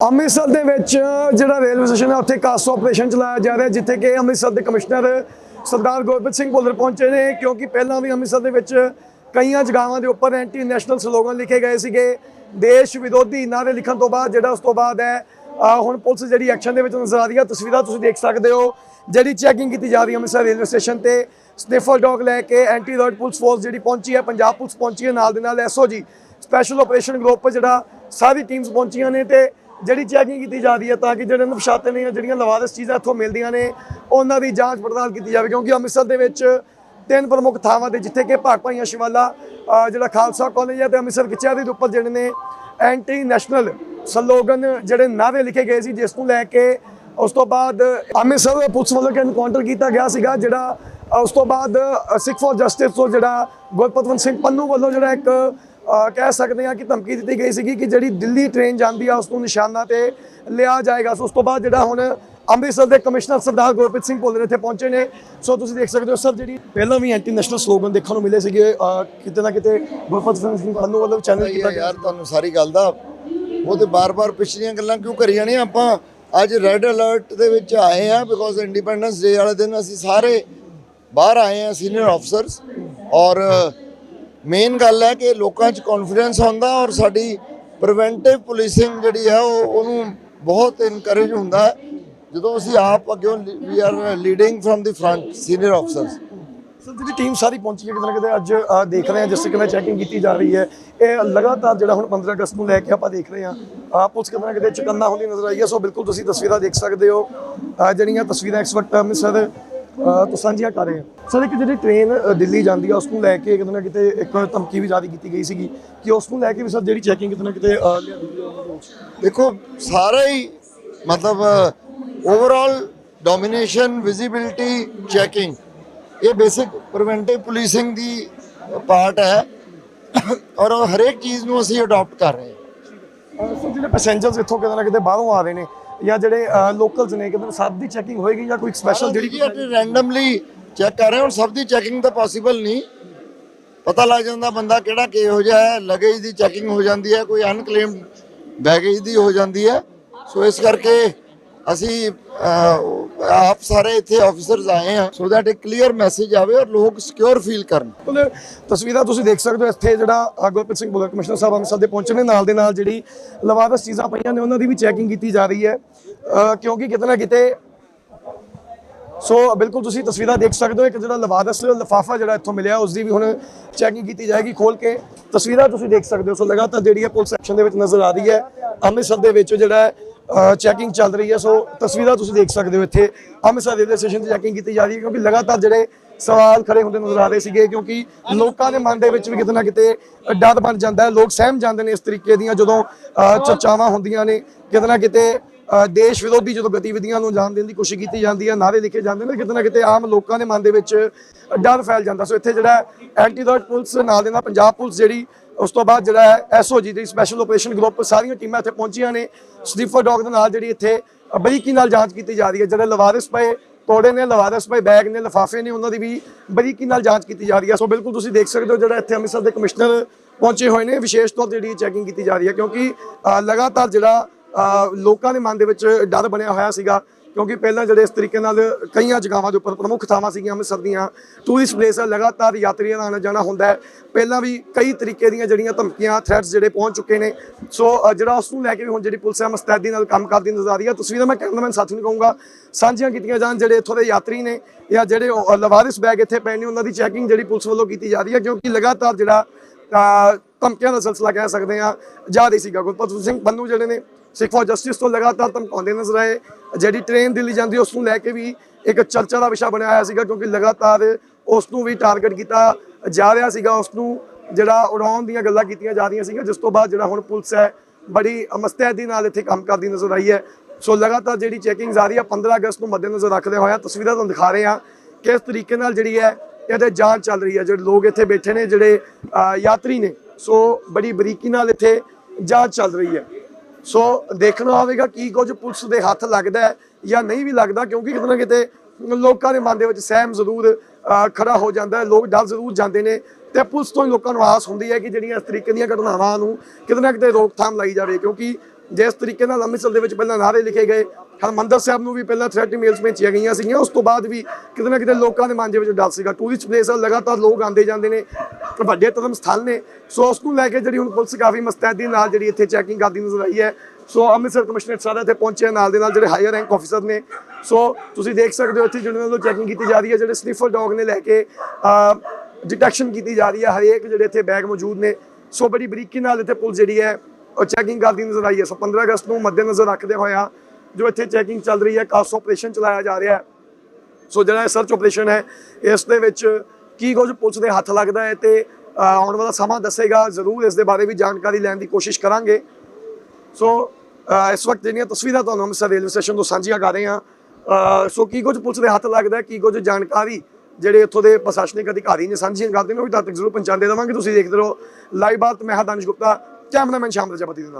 ਅੰਮ੍ਰਿਤਸਰ ਦੇ ਵਿੱਚ ਜਿਹੜਾ ਰੇਲਵੇ ਸਟੇਸ਼ਨ ਹੈ, ਉੱਥੇ ਕਾਸ ਆਪਰੇਸ਼ਨ ਚਲਾਇਆ ਜਾ ਰਿਹਾ, ਜਿੱਥੇ ਕਿ ਅੰਮ੍ਰਿਤਸਰ ਦੇ ਕਮਿਸ਼ਨਰ ਸਰਦਾਰ ਗੁਰਪ੍ਰੀਤ ਸਿੰਘ ਭੁੱਲਰ ਪਹੁੰਚੇ ਨੇ, ਕਿਉਂਕਿ ਪਹਿਲਾਂ ਵੀ ਅੰਮ੍ਰਿਤਸਰ ਦੇ ਵਿੱਚ ਕਈਆਂ ਜਗ੍ਹਾਵਾਂ ਦੇ ਉੱਪਰ ਐਂਟੀ ਨੈਸ਼ਨਲ ਸਲੋਗਨ ਲਿਖੇ ਗਏ ਸੀਗੇ। ਦੇਸ਼ ਵਿਰੋਧੀ ਨਾਰੇ ਲਿਖਣ ਤੋਂ ਬਾਅਦ, ਜਿਹੜਾ ਉਸ ਤੋਂ ਬਾਅਦ ਹੈ ਹੁਣ ਪੁਲਿਸ ਜਿਹੜੀ ਐਕਸ਼ਨ ਦੇ ਵਿੱਚ ਨਜ਼ਰ ਆ ਰਹੀ ਹੈ, ਤਸਵੀਰਾਂ ਤੁਸੀਂ ਦੇਖ ਸਕਦੇ ਹੋ, ਜਿਹੜੀ ਚੈਕਿੰਗ ਕੀਤੀ ਜਾ ਰਹੀ ਹੈ ਅੰਮ੍ਰਿਤਸਰ ਰੇਲਵੇ ਸਟੇਸ਼ਨ ਤੇ। ਸਨਿਫਰ ਡੌਗ ਲੈ ਕੇ ਐਂਟੀ ਰੋਡ ਪੁਲਿਸ ਫੋਰਸ ਜਿਹੜੀ ਪਹੁੰਚੀ ਹੈ, ਪੰਜਾਬ ਪੁਲਿਸ ਪਹੁੰਚੀ ਹੈ, ਨਾਲ ਦੇ ਨਾਲ ਐਸਓਜੀ ਸਪੈਸ਼ਲ ਆਪਰੇਸ਼ਨ ਗਰੁੱਪ ਜਿਹੜਾ ਸਾਰੀ ਟੀਮਸ ਪਹੁੰਚੀਆਂ ਨੇ ਤੇ ਜਿਹੜੀ ਚੈਕਿੰਗ ਕੀਤੀ ਜਾ ਰਹੀ ਹੈ ਤਾਂ ਕਿ ਜਿਹੜੇ ਨਪਸ਼ਾਤੇ ਨੇ ਜਾਂ ਜਿਹੜੀਆਂ ਲਵਾਰਸ ਚੀਜ਼ਾਂ ਇੱਥੋਂ ਮਿਲਦੀਆਂ ਨੇ, ਉਹਨਾਂ ਦੀ ਜਾਂਚ ਪੜਤਾਲ ਕੀਤੀ ਜਾਵੇ। ਕਿਉਂਕਿ ਅੰਮ੍ਰਿਤਸਰ ਦੇ ਵਿੱਚ ਤਿੰਨ ਪ੍ਰਮੁੱਖ ਥਾਵਾਂ ਤੇ ਜਿੱਥੇ ਕਿ ਭਾਗ ਭਾਈਆਂ ਸ਼ਿਵਾਲਾ ਜਿਹੜਾ ਖਾਲਸਾ ਕਾਲਜ ਹੈ ਤੇ ਅੰਮ੍ਰਿਤਸਰ ਕਿਚਿਆ ਦੇ ਉੱਪਰ ਜਿਹੜੇ ਨੇ ਐਂਟੀ ਨੈਸ਼ਨਲ ਸਲੋਗਨ ਜਿਹੜੇ ਨਾਅਰੇ ਲਿਖੇ ਗਏ ਸੀ, ਜਿਸ ਨੂੰ ਲੈ ਕੇ ਉਸ ਤੋਂ ਬਾਅਦ ਅੰਮ੍ਰਿਤਸਰ ਪੁਲਿਸ ਵੱਲੋਂ ਕਿ ਐਨਕਾਊਂਟਰ ਕੀਤਾ ਗਿਆ ਸੀਗਾ, ਜਿਹੜਾ ਉਸ ਤੋਂ ਬਾਅਦ ਸਿੱਖ ਫੋਰ ਜਸਟਿਸ ਤੋਂ ਜਿਹੜਾ ਗੁਰਪਤਵੰਤ ਸਿੰਘ ਪੰਨੂ ਵੱਲੋਂ ਜਿਹੜਾ ਇੱਕ ਕਹਿ ਸਕਦੇ ਹਾਂ ਕਿ ਧਮਕੀ ਦਿੱਤੀ ਗਈ ਸੀਗੀ ਕਿ ਜਿਹੜੀ ਦਿੱਲੀ ਟ੍ਰੇਨ ਜਾਂਦੀ ਆ, ਉਸ ਨੂੰ ਨਿਸ਼ਾਨਾ ਤੇ ਲਿਆ ਜਾਏਗਾ। ਸੋ ਉਸ ਤੋਂ ਬਾਅਦ ਜਿਹੜਾ ਹੁਣ ਅੰਮ੍ਰਿਤਸਰ ਦੇ ਕਮਿਸ਼ਨਰ ਸਰਦਾਰ ਗੁਰਪ੍ਰੀਤ ਸਿੰਘ ਭੁੱਲਰ ਇੱਥੇ ਪਹੁੰਚੇ ਨੇ। ਸੋ ਤੁਸੀਂ ਦੇਖ ਸਕਦੇ ਹੋ ਸਰ, ਜਿਹੜੀ ਪਹਿਲਾਂ ਵੀ ਐਂਟੀ ਨੈਸ਼ਨਲ ਸਲੋਗਨ ਦੇਖਣ ਨੂੰ ਮਿਲੇ ਸੀਗੇ ਕਿਤੇ ਨਾ ਕਿਤੇ ਗੁਰਪ੍ਰੀਤ ਸਿੰਘ ਪੰਨੂ ਵੱਲੋਂ ਚੈਨਲ ਕੀਤਾ ਯਾਰ, ਤੁਹਾਨੂੰ ਸਾਰੀ ਗੱਲ ਦਾ ਉਹ ਤੇ ਬਾਰ-ਬਾਰ ਪਿਛਲੀਆਂ ਗੱਲਾਂ ਕਿਉਂ ਕਰੀ ਜਾਣੀਆਂ ਆਪਾਂ ਅੱਜ ਰੈੱਡ ਅਲਰਟ ਦੇ ਵਿੱਚ ਆਏ ਆ ਬਿਕੋਜ਼ ਇੰਡੀਪੈਂਡੈਂਸ ਡੇ ਵਾਲੇ ਦਿਨ ਅਸੀਂ ਸਾਰੇ ਬਾਹਰ ਆਏ ਆ ਸੀਨੀਅਰ ਆਫਸਰਸ ਔਰ ਮੇਨ ਗੱਲ ਹੈ ਕਿ ਲੋਕਾਂ 'ਚ ਕੌਨਫੀਡੈਂਸ ਹੁੰਦਾ ਔਰ ਸਾਡੀ ਪ੍ਰੀਵੈਂਟਿਵ ਪੁਲਿਸਿੰਗ ਜਿਹੜੀ ਹੈ ਉਹ ਉਹਨੂੰ ਬਹੁਤ ਇਨਕਰੇਜ ਹੁੰਦਾ ਜਦੋਂ ਅਸੀਂ ਆਪ ਅੱਗੇ we are leading from the front senior officers sir ਜਿਹੜੀ ਟੀਮ ਸਾਰੀ ਪਹੁੰਚੀ ਹੈ, ਕਿਤੇ ਨਾ ਕਿਤੇ ਅੱਜ ਦੇਖ ਰਹੇ ਹਾਂ, ਜਿਸ ਤਰ੍ਹਾਂ ਚੈਕਿੰਗ ਕੀਤੀ ਜਾ ਰਹੀ ਹੈ। ਇਹ ਲਗਾਤਾਰ ਜਿਹੜਾ ਹੁਣ 15 ਅਗਸਤ ਨੂੰ ਲੈ ਕੇ ਆਪਾਂ ਦੇਖ ਰਹੇ ਹਾਂ ਆ ਪੁਲਿਸ ਕਿਤੇ ਨਾ ਕਿਤੇ ਚੁਕੰਨਾ ਹੁੰਦੀ ਨਜ਼ਰ ਆਈ ਹੈ। ਸੋ ਬਿਲਕੁਲ ਤੁਸੀਂ ਤਸਵੀਰਾਂ ਦੇਖ ਸਕਦੇ ਹੋ। ਜਿਹੜੀਆਂ ਤਸਵੀਰਾਂ ਇਸ ਵਕਤ ਅੰਮ੍ਰਿਤਸਰ ਅ, ਤੋਂ ਸਾਂਝੀਆਂ ਕਰ ਰਹੇ ਹਾਂ। ਸਰ ਇੱਕ ਜਿਹੜੀ ਟ੍ਰੇਨ ਦਿੱਲੀ ਜਾਂਦੀ ਆ ਉਸ ਨੂੰ ਲੈ ਕੇ ਕਿਤੇ ਨਾ ਕਿਤੇ ਇੱਕ ਧਮਕੀ ਵੀ ਜਾਰੀ ਕੀਤੀ ਗਈ ਸੀਗੀ ਕਿ ਉਸ ਨੂੰ ਲੈ ਕੇ ਵੀ ਸਰ ਜਿਹੜੀ ਚੈਕਿੰਗ ਕਿਤੇ ਨਾ ਕਿਤੇ ਦੇਖੋ ਸਾਰਾ ਹੀ ਮਤਲਬ ਓਵਰਆਲ ਡੋਮੀਨੇਸ਼ਨ ਵਿਜ਼ਿਬਿਲਟੀ ਚੈਕਿੰਗ ਇਹ ਬੇਸਿਕ ਪ੍ਰੀਵੈਂਟਿਵ ਪੁਲਿਸਿੰਗ ਦੀ ਪਾਰਟ ਹੈ ਔਰ ਹਰੇਕ ਚੀਜ਼ ਨੂੰ ਅਸੀਂ ਅਡਾਪਟ ਕਰ ਰਹੇ ਹਾਂ। ਜਿਹੜੇ ਪੈਸੇਂਜਰਸ ਇੱਥੋਂ ਕਿਤੇ ਨਾ ਕਿਤੇ ਬਾਹਰੋਂ ਆ ਰਹੇ ਨੇ ਜਾਂ ਜਿਹੜੇ ਲੋਕਲਸ ਨੇ ਕਿਤੇ ਸਭ ਦੀ ਚੈਕਿੰਗ ਹੋਏਗੀ ਜਾਂ ਕੋਈ ਸਪੈਸ਼ਲ ਜਿਹੜੀ ਰੈਂਡਮਲੀ ਚੈੱਕ ਕਰ ਰਹੇ ਹਾਂ ਔਰ ਸਭ ਦੀ ਚੈਕਿੰਗ ਤਾਂ ਪੋਸੀਬਲ ਨਹੀਂ। ਪਤਾ ਲੱਗ ਜਾਂਦਾ ਬੰਦਾ ਕਿਹੜਾ ਕਿਹੋ ਜਿਹਾ ਹੈ ਲਗੇਜ ਦੀ ਚੈਕਿੰਗ ਹੋ ਜਾਂਦੀ ਹੈ ਕੋਈ ਅਨਕਲੇਮਡ ਬੈਗੇਜ ਦੀ ਹੋ ਜਾਂਦੀ ਹੈ। ਸੋ ਇਸ ਕਰਕੇ ਅਸੀਂ ਆਪ ਸਾਰੇ ਇੱਥੇ ਆਫੀਸਰਸ ਆਏ ਹਾਂ ਸੋ ਦੈਟ ਇੱਕ ਕਲੀਅਰ ਮੈਸੇਜ ਆਵੇ ਔਰ ਲੋਕ ਸਿਕਿਉਰ ਫੀਲ ਕਰਨ। ਤਸਵੀਰਾਂ ਤੁਸੀਂ ਦੇਖ ਸਕਦੇ ਹੋ, ਇੱਥੇ ਜਿਹੜਾ ਗੁਰਪ੍ਰੀਤ ਸਿੰਘ ਬੁਲਰ ਕਮਿਸ਼ਨਰ ਸਾਹਿਬ ਅੰਮ੍ਰਿਤਸਰ ਦੇ ਪਹੁੰਚੇ ਨੇ, ਨਾਲ ਦੇ ਨਾਲ ਜਿਹੜੀ ਲਵਾਦਸ ਚੀਜ਼ਾਂ ਪਈਆਂ ਨੇ, ਉਹਨਾਂ ਦੀ ਵੀ ਚੈਕਿੰਗ ਕੀਤੀ ਜਾ ਰਹੀ ਹੈ। ਕਿਉਂਕਿ ਕਿਤੇ ਨਾ ਕਿਤੇ ਸੋ ਬਿਲਕੁਲ ਤੁਸੀਂ ਤਸਵੀਰਾਂ ਦੇਖ ਸਕਦੇ ਹੋ, ਇੱਕ ਜਿਹੜਾ ਲਵਾਦਸ ਲਫਾਫਾ ਜਿਹੜਾ ਇੱਥੋਂ ਮਿਲਿਆ ਉਸ ਦੀ ਵੀ ਹੁਣ ਚੈਕਿੰਗ ਕੀਤੀ ਜਾਏਗੀ ਖੋਲ ਕੇ। ਤਸਵੀਰਾਂ ਤੁਸੀਂ ਦੇਖ ਸਕਦੇ ਹੋ ਸੋ ਲਗਾਤਾਰ ਜਿਹੜੀ ਹੈ ਪੁਲਿਸ ਐਕਸ਼ਨ ਦੇ ਵਿੱਚ ਨਜ਼ਰ ਆ ਰਹੀ ਹੈ। ਅੰਮ੍ਰਿਤਸਰ ਦੇ ਵਿੱਚ ਜਿਹੜਾ ਚੈਕਿੰਗ ਚੱਲ ਰਹੀ ਹੈ, ਸੋ ਤਸਵੀਰਾਂ ਤੁਸੀਂ ਦੇਖ ਸਕਦੇ ਹੋ ਇੱਥੇ। ਅੰਮ੍ਰਿਤਸਰ ਰੇਲਵੇ ਸਟੇਸ਼ਨ ਤੇ ਚੈਕਿੰਗ ਕੀਤੀ ਜਾ ਰਹੀ ਹੈ, ਕਿਉਂਕਿ ਲਗਾਤਾਰ ਜਿਹੜੇ ਸਵਾਲ ਖੜੇ ਹੁੰਦੇ ਨਜ਼ਰ ਆ ਰਹੇ ਸੀਗੇ, ਕਿਉਂਕਿ ਲੋਕਾਂ ਦੇ ਮਨ ਦੇ ਵਿੱਚ ਵੀ ਕਿਤੇ ਨਾ ਕਿਤੇ ਡਰ ਬਣ ਜਾਂਦਾ ਹੈ। ਲੋਕ ਸਹਿਮ ਜਾਂਦੇ ਨੇ ਇਸ ਤਰੀਕੇ ਦੀਆਂ, ਜਦੋਂ ਚਰਚਾਵਾਂ ਹੁੰਦੀਆਂ ਨੇ, ਕਿਤੇ ਨਾ ਕਿਤੇ ਦੇਸ਼ ਵਿਰੋਧੀ ਜਦੋਂ ਗਤੀਵਿਧੀਆਂ ਨੂੰ ਜਾਣ ਦੇਣ ਦੀ ਕੋਸ਼ਿਸ਼ ਕੀਤੀ ਜਾਂਦੀ ਹੈ ਨਾਰੇ ਲਿਖੇ ਜਾਂਦੇ ਨੇ, ਕਿਤੇ ਨਾ ਕਿਤੇ ਆਮ ਲੋਕਾਂ ਦੇ ਮਨ ਦੇ ਵਿੱਚ ਡਰ ਫੈਲ ਜਾਂਦਾ। ਸੋ ਇੱਥੇ ਜਿਹੜਾ ਐਂਟੀਡੋਟ ਪੁਲਿਸ ਨਾਲ ਦੇ ਨਾਲ ਪੰਜਾਬ ਪੁਲਿਸ ਜਿਹੜੀ, ਉਸ ਤੋਂ ਬਾਅਦ ਜਿਹੜਾ ਹੈ ਐਸਓਜੀ ਦੀ ਸਪੈਸ਼ਲ ਆਪਰੇਸ਼ਨ ਗਰੁੱਪ ਸਾਰੀਆਂ ਟੀਮਾਂ ਇੱਥੇ ਪਹੁੰਚੀਆਂ ਨੇ। ਸਟੀਫਰ ਡੌਗ ਦੇ ਨਾਲ ਜਿਹੜੀ ਇੱਥੇ ਬਰੀਕੀ ਨਾਲ ਜਾਂਚ ਕੀਤੀ ਜਾ ਰਹੀ ਹੈ। ਜਿਹੜੇ ਲਵਾਰਿਸ ਪਏ, ਤੋੜੇ ਨੇ, ਲਵਾਰਸ ਪਏ, ਬੈਗ ਨੇ, ਲਫਾਫੇ ਨੇ, ਉਹਨਾਂ ਦੀ ਵੀ ਬਰੀਕੀ ਨਾਲ ਜਾਂਚ ਕੀਤੀ ਜਾ ਰਹੀ ਹੈ। ਸੋ ਬਿਲਕੁਲ ਤੁਸੀਂ ਦੇਖ ਸਕਦੇ ਹੋ ਜਿਹੜਾ ਇੱਥੇ ਅੰਮ੍ਰਿਤਸਰ ਦੇ ਕਮਿਸ਼ਨਰ ਪਹੁੰਚੇ ਹੋਏ ਨੇ। ਵਿਸ਼ੇਸ਼ ਤੌਰ ਤੇ ਜਿਹੜੀ ਚੈਕਿੰਗ ਕੀਤੀ ਜਾ ਰਹੀ ਹੈ, ਕਿਉਂਕਿ ਲਗਾਤਾਰ ਜਿਹੜਾ ਲੋਕਾਂ ਦੇ ਮਨ ਦੇ ਵਿੱਚ ਡਰ ਬਣਿਆ ਹੋਇਆ ਸੀਗਾ, ਕਿਉਂਕਿ ਪਹਿਲਾਂ ਜਿਹੜੇ ਇਸ ਤਰੀਕੇ ਨਾਲ ਕਈਆਂ ਜਗ੍ਹਾਵਾਂ ਦੇ ਉੱਪਰ ਪ੍ਰਮੁੱਖ ਥਾਵਾਂ ਸੀਗੀਆਂ, ਅੰਮ੍ਰਿਤਸਰ ਦੀਆਂ ਟੂਰਿਸਟ ਪਲੇਸ ਲਗਾਤਾਰ ਯਾਤਰੀਆਂ ਦਾ ਆਉਣਾ ਜਾਣਾ ਹੁੰਦਾ ਹੈ। ਪਹਿਲਾਂ ਵੀ ਕਈ ਤਰੀਕੇ ਦੀਆਂ ਜਿਹੜੀਆਂ ਧਮਕੀਆਂ ਥ੍ਰੈਟਸ ਜਿਹੜੇ ਪਹੁੰਚ ਚੁੱਕੇ ਨੇ। ਸੋ ਜਿਹੜਾ ਉਸ ਨੂੰ ਲੈ ਕੇ ਵੀ ਹੁਣ ਜਿਹੜੀ ਪੁਲਿਸ ਹੈ ਮੁਸਤੈਦੀ ਨਾਲ ਕੰਮ ਕਰਦੀ ਨਜ਼ਰ ਆ ਰਹੀ ਹੈ ਤਸਵੀਰਾਂ ਮੈਂ ਕੈਮਰਾਮੈਨ ਸਾਥੀ ਨੂੰ ਕਹੂੰਗਾ, ਸਾਂਝੀਆਂ ਕੀਤੀਆਂ ਜਾਣ ਜਿਹੜੇ ਇੱਥੋਂ ਦੇ ਯਾਤਰੀ ਨੇ ਜਾਂ ਜਿਹੜੇ ਲਵਾਰਿਸ ਬੈਗ ਇੱਥੇ ਪੈਣੇ ਉਹਨਾਂ ਦੀ ਚੈਕਿੰਗ ਜਿਹੜੀ ਪੁਲਿਸ ਵੱਲੋਂ ਕੀਤੀ ਜਾ ਰਹੀ ਹੈ ਕਿਉਂਕਿ ਲਗਾਤਾਰ ਜਿਹੜਾ ਧਮਕੀਆਂ ਦਾ ਸਿਲਸਿਲਾ ਕਹਿ ਸਕਦੇ ਆ ਜਾਰੀ ਸੀਗਾ। ਗੁਰਪ੍ਰੀਤ ਸਿੰਘ ਪੰਨੂ ਜਿਹੜੇ ਨੇ ਸਿੱਖ ਫॉर ਜਸਟਿਸ ਤੋਂ ਲਗਾਤਾਰ ਧਮਕਾਉਂਦੇ ਨਜ਼ਰ ਆਏ। ਜਿਹੜੀ ਟ੍ਰੇਨ ਦਿੱਲੀ ਜਾਂਦੀ ਉਸ ਨੂੰ ਲੈ ਕੇ ਵੀ ਇੱਕ ਚਰਚਾ ਦਾ ਵਿਸ਼ਾ ਬਣਿਆ ਹੋਇਆ ਸੀਗਾ, ਕਿਉਂਕਿ ਲਗਾਤਾਰ ਉਸ ਨੂੰ ਵੀ ਟਾਰਗੇਟ ਕੀਤਾ ਜਾ ਰਿਹਾ ਸੀਗਾ। ਉਸ ਨੂੰ ਜਿਹੜਾ ਉਡਾਉਣ ਦੀਆਂ ਗੱਲਾਂ ਕੀਤੀਆਂ ਜਾ ਰਹੀਆਂ ਸੀਗੀਆਂ, ਜਿਸ ਤੋਂ ਬਾਅਦ ਜਿਹੜਾ ਹੁਣ ਪੁਲਿਸ ਹੈ, ਬੜੀ ਮਸਤੈਦੀ ਨਾਲ ਇੱਥੇ ਕੰਮ ਕਰਦੀ ਨਜ਼ਰ ਆਈ ਹੈ। ਸੋ ਲਗਾਤਾਰ ਜਿਹੜੀ ਚੈਕਿੰਗ ਜਾਰੀ ਹੈ 15 ਅਗਸਤ ਨੂੰ ਮੱਦੇਨਜ਼ਰ ਰੱਖਦੇ ਹੋਇਆ ਤਸਵੀਰਾਂ ਤੁਹਾਨੂੰ ਦਿਖਾ ਰਹੇ ਹਾਂ ਕਿਸ ਤਰੀਕੇ ਨਾਲ ਜਿਹੜੀ ਹੈ, ਇਹਦੇ ਜਾਂਚ ਚੱਲ ਰਹੀ ਹੈ। ਜਿਹੜੇ ਲੋਕ ਇੱਥੇ ਬੈਠੇ ਨੇ, ਜਿਹੜੇ ਯਾਤਰੀ ਨੇ, ਸੋ ਬੜੀ ਬਰੀਕੀ ਨਾਲ ਇੱਥੇ ਜਾਂਚ ਚੱਲ ਰਹੀ ਹੈ। ਸੋ ਦੇਖਣਾ ਹੋਵੇਗਾ ਕੀ ਕੁਝ ਪੁਲਿਸ ਦੇ ਹੱਥ ਲੱਗਦਾ ਹੈ ਜਾਂ ਨਹੀਂ ਵੀ ਲੱਗਦਾ, ਕਿਉਂਕਿ ਕਿਤੇ ਨਾ ਕਿਤੇ ਲੋਕਾਂ ਦੇ ਮਨ ਦੇ ਵਿੱਚ ਸਹਿਮ ਜ਼ਰੂਰ ਖੜਾ ਹੋ ਜਾਂਦਾ ਹੈ, ਲੋਕ ਡਰ ਜ਼ਰੂਰ ਜਾਂਦੇ ਨੇ ਤੇ ਪੁਲਿਸ ਤੋਂ ਹੀ ਲੋਕਾਂ ਨੂੰ ਆਸ ਹੁੰਦੀ ਹੈ ਕਿ ਜਿਹੜੀਆਂ ਇਸ ਤਰੀਕੇ ਦੀਆਂ ਘਟਨਾਵਾਂ ਨੂੰ ਕਿਤੇ ਨਾ ਕਿਤੇ ਰੋਕਥਾਮ ਲਾਈ ਜਾਵੇ, ਕਿਉਂਕਿ ਜਿਸ ਤਰੀਕੇ ਨਾਲ ਅੰਮ੍ਰਿਤਸਰ ਦੇ ਵਿੱਚ ਪਹਿਲਾਂ ਨਾਅਰੇ ਲਿਖੇ ਗਏ, ਹਰਮੰਦਰ ਸਾਹਿਬ ਨੂੰ ਵੀ ਪਹਿਲਾਂ ਥ੍ਰੈਟ ਮੇਲਸ ਭੇਜੀਆਂ ਗਈਆਂ ਸੀਗੀਆਂ, ਉਸ ਤੋਂ ਬਾਅਦ ਵੀ ਕਿਤੇ ਨਾ ਕਿਤੇ ਲੋਕਾਂ ਦੇ ਮਨ ਦੇ ਵਿੱਚ ਡਰ ਸੀਗਾ। ਟੂਰਿਸਟ ਪਲੇਸ ਆ, ਲਗਾਤਾਰ ਲੋਕ ਆਉਂਦੇ ਜਾਂਦੇ ਨੇ, ਵੱਡੇ ਧਰਮ ਸਥਲ ਨੇ। ਸੋ ਉਸ ਨੂੰ ਲੈ ਕੇ ਜਿਹੜੀ ਹੁਣ ਪੁਲਿਸ ਕਾਫੀ ਮਸਤੈਦੀ ਨਾਲ ਜਿਹੜੀ ਇੱਥੇ ਚੈਕਿੰਗ ਕਰਦੀ ਨਜ਼ਰ ਆਈ ਹੈ। ਸੋ ਅੰਮ੍ਰਿਤਸਰ ਕਮਿਸ਼ਨਰ ਸਾਰਾ ਇੱਥੇ ਪਹੁੰਚੇ ਨਾਲ ਦੇ ਨਾਲ ਜਿਹੜੇ ਹਾਇਰ ਰੈਂਕ ਆਫੀਸਰ ਨੇ। ਸੋ ਤੁਸੀਂ ਦੇਖ ਸਕਦੇ ਹੋ ਇੱਥੇ ਜਿਹਨਾਂ ਵੱਲੋਂ ਚੈਕਿੰਗ ਕੀਤੀ ਜਾ ਰਹੀ ਹੈ, ਜਿਹੜੇ ਸਨੀਫਰ ਡੌਗ ਨੇ ਲੈ ਕੇ ਡਿਟੈਕਸ਼ਨ ਕੀਤੀ ਜਾ ਰਹੀ ਹੈ, ਹਰੇਕ ਜਿਹੜੇ ਇੱਥੇ ਬੈਗ ਮੌਜੂਦ ਨੇ। ਸੋ ਬੜੀ ਬਰੀਕੀ ਨਾਲ ਇੱਥੇ ਪੁਲਿਸ ਜਿਹੜੀ ਹੈ ਚੈਕਿੰਗ ਕਰਦੀ ਨਜ਼ਰ ਆਈ ਹੈ। ਸੋ 15 ਅਗਸਤ ਨੂੰ ਮੱਦੇਨਜ਼ਰ ਰੱਖਦੇ ਹੋਇਆ ਜੋ ਇੱਥੇ ਚੈਕਿੰਗ ਚੱਲ ਰਹੀ ਹੈ, ਕਾਸ ਆਪਰੇਸ਼ਨ ਚਲਾਇਆ ਜਾ ਰਿਹਾ ਹੈ। ਸੋ ਜਿਹੜਾ ਇਹ ਸਰਚ ਆਪਰੇਸ਼ਨ ਹੈ, ਇਸ ਦੇ ਵਿੱਚ ਕੀ ਕੁਝ ਪੁਲਿਸ ਦੇ ਹੱਥ ਲੱਗਦਾ ਹੈ ਤੇ ਆਉਣ ਵਾਲਾ ਸਮਾਂ ਦੱਸੇਗਾ। ਜ਼ਰੂਰ ਇਸ ਦੇ ਬਾਰੇ ਵੀ ਜਾਣਕਾਰੀ ਲੈਣ ਦੀ ਕੋਸ਼ਿਸ਼ ਕਰਾਂਗੇ। ਸੋ ਇਸ ਵਕਤ ਜਿਹੜੀਆਂ ਤਸਵੀਰਾਂ ਤੁਹਾਨੂੰ ਅੰਮ੍ਰਿਤਸਰ ਰੇਲਵੇ ਸਟੇਸ਼ਨ ਤੋਂ ਸਾਂਝੀਆਂ ਕਰ ਰਹੇ ਹਾਂ ਸੋ ਕੀ ਕੁਝ ਪੁਲਿਸ ਦੇ ਹੱਥ ਲੱਗਦਾ ਕੀ ਕੁਝ ਜਾਣਕਾਰੀ ਜਿਹੜੇ ਇੱਥੋਂ ਦੇ ਪ੍ਰਸ਼ਾਸਨਿਕ ਅਧਿਕਾਰੀ ਨੇ ਸਾਂਝੀਆਂ ਕਰਦੇ ਨੇ ਉਹ ਵੀ ਤਦ ਤੱਕ ਜ਼ਰੂਰ ਪਹੁੰਚਾਉਂਦੇ ਰਵਾਂਗੇ। ਤੁਸੀਂ ਦੇਖਦੇ ਰਹੋ, ਲਾਈਵ ਬਾਤ, ਮੈਂ ਹਾਂ ਦਾਨਿਸ਼ ਗੁਪਤਾ ਕੈਮਰਾਮੈਨ ਸ਼ਾਮ ਰਜਾਪਤੀ ਦੇ ਨਾਲ